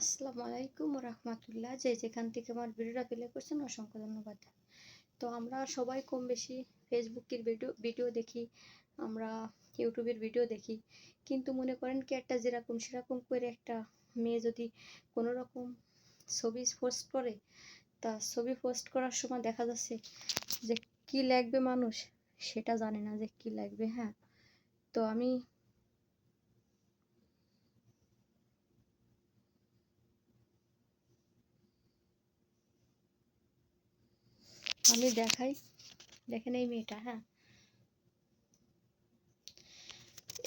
আসসালামু আলাইকুম রহমতুল্লাহ যে যেখান থেকে আমার ভিডিওটা প্লে করছেন, অসংখ্য ধন্যবাদ। তো আমরা সবাই কম বেশি ফেসবুকের ভিডিও ভিডিও দেখি, আমরা ইউটিউবের ভিডিও দেখি। কিন্তু মনে করেন কি, একটা যেরকম সেরকম করে একটা মেয়ে যদি কোনো রকম ছবি পোস্ট করে, তা ছবি পোস্ট করার সময় দেখা যাচ্ছে যে কি লাগবে মানুষ, সেটা জানে না যে কি লাগবে হ্যাঁ। তো আমি আমি দেখাই, দেখেন এই মেয়েটা হ্যাঁ।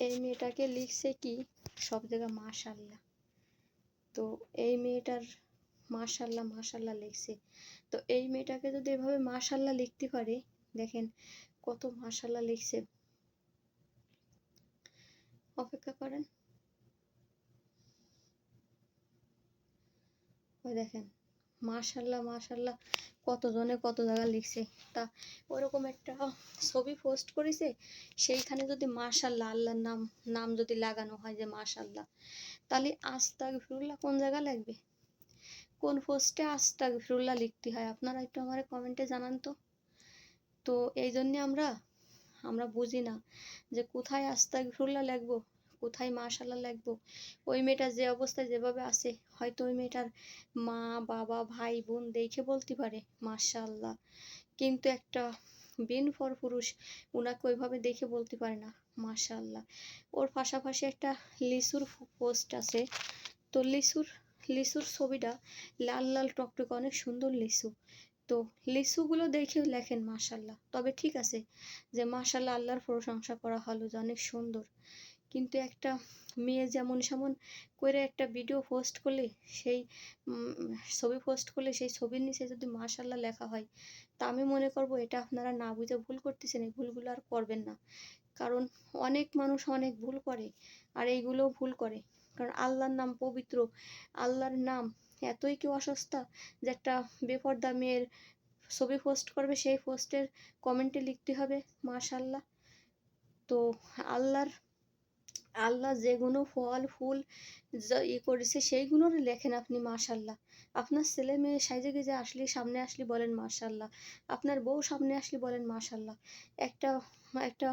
এই মেয়েটাকে লিখছে কি? সব জায়গায় মাশাল্লাহ। তো এই মেয়েটার মাশাল্লাহ মাশাল্লাহ লিখছে। তো এই মেয়েটাকে যদি এভাবে মাশাল্লাহ লিখতে পারে, দেখেন কত মাশাল্লাহ লিখছে। অপেক্ষা করেন। ওই দেখেন। মাশাল্লাহ মাশাল্লাহ। কতজনে কত জায়গা লিখছে। তা ওরকম একটা ছবি পোস্ট করেছে। সেইখানে যদি মাশাল্লাহ, আল্লাহর নাম নাম যদি লাগানো হয় যে মাশাল্লাহ, তাহলে আস্তাক ফিরুল্লাহ কোন জায়গা লাগবে? কোন পোস্টে আস্তাক ফিরুল্লাহ লিখতে হয়? আপনারা একটু আমার কমেন্টে জানান তো। তো এই জন্যে আমরা আমরা বুঝি না যে কোথায় আস্তাক ফিরুল্লাহ লিখব। কোথায় মাশাল্লাহ লাগবো? ওই মেয়েটা যে অবস্থায় যেভাবে আছে, হয়তো ওই মেয়েটার মা, বাবা, ভাই, বোন দেখে বলতে পারে মাশাল্লাহ কিন্তু একটা বিন ফর পুরুষ ওনাকে ওইভাবে দেখে বলতে পারে না মাশাল্লাহ ওর পাশাপাশি একটা লিচুর পোস্ট আছে। তো লিচুর লিচুর ছবিটা লাল লাল টকটকে অনেক সুন্দর লিচু তো লিচুগুলো দেখে লেখেন মাশাল্লাহ তবে ঠিক আছে যে মাশাল্লাহ আল্লাহর প্রশংসা করা হলো যে অনেক সুন্দর। কিন্তু একটা মেয়ে যেমন সেমন করে একটা ভিডিও পোস্ট করলে, সেই ছবি পোস্ট করলে সেই ছবির নিচে যদি মাশাল্লাহ লেখা হয়, তা আমি মনে করব এটা আপনারা না বুঝে ভুল করতেছেন, এই ভুলগুলো আর করবেন না। কারণ অনেক মানুষ অনেক ভুল করে আর এইগুলোও ভুল করে। কারণ আল্লাহর নাম পবিত্র, আল্লাহর নাম এতই কি অসস্তা যে একটা বেপর্দা মেয়ের ছবি পোস্ট করবে, সেই পোস্টের কমেন্টে লিখতে হবে মাশাল্লাহ তো আল্লাহর আল্লাহ যেগুলো ফল, ফুল ই করেছে সেইগুলোর লেখেন আপনি, মাশাল্লাহ। আপনার ছেলে মেয়ে সাইজে গেজে আসলে সামনে আসলে বলেন, মাশাল্লাহ। আপনার বউ সামনে আসলে বলেন, মাশাল্লাহ। একটা একটা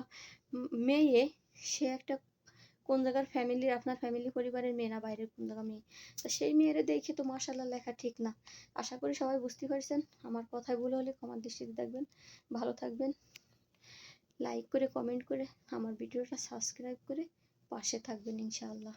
মেয়ে, সে একটা কোন জায়গার ফ্যামিলির আপনার ফ্যামিলি পরিবারের মেয়ে না, বাইরের কোন জায়গা মেয়ে। তো সেই মেয়েরে দেখে তো মাশাল্লাহ লেখা ঠিক না। আশা করি সবাই বুঝতে পারছেন। আমার কথায় ভুল হলে ক্ষমার দৃষ্টিতে দেখবেন। ভালো থাকবেন। লাইক করে কমেন্ট করে, আমার ভিডিওটা সাবস্ক্রাইব করে পাশে থাকবেন ইনশাআল্লাহ।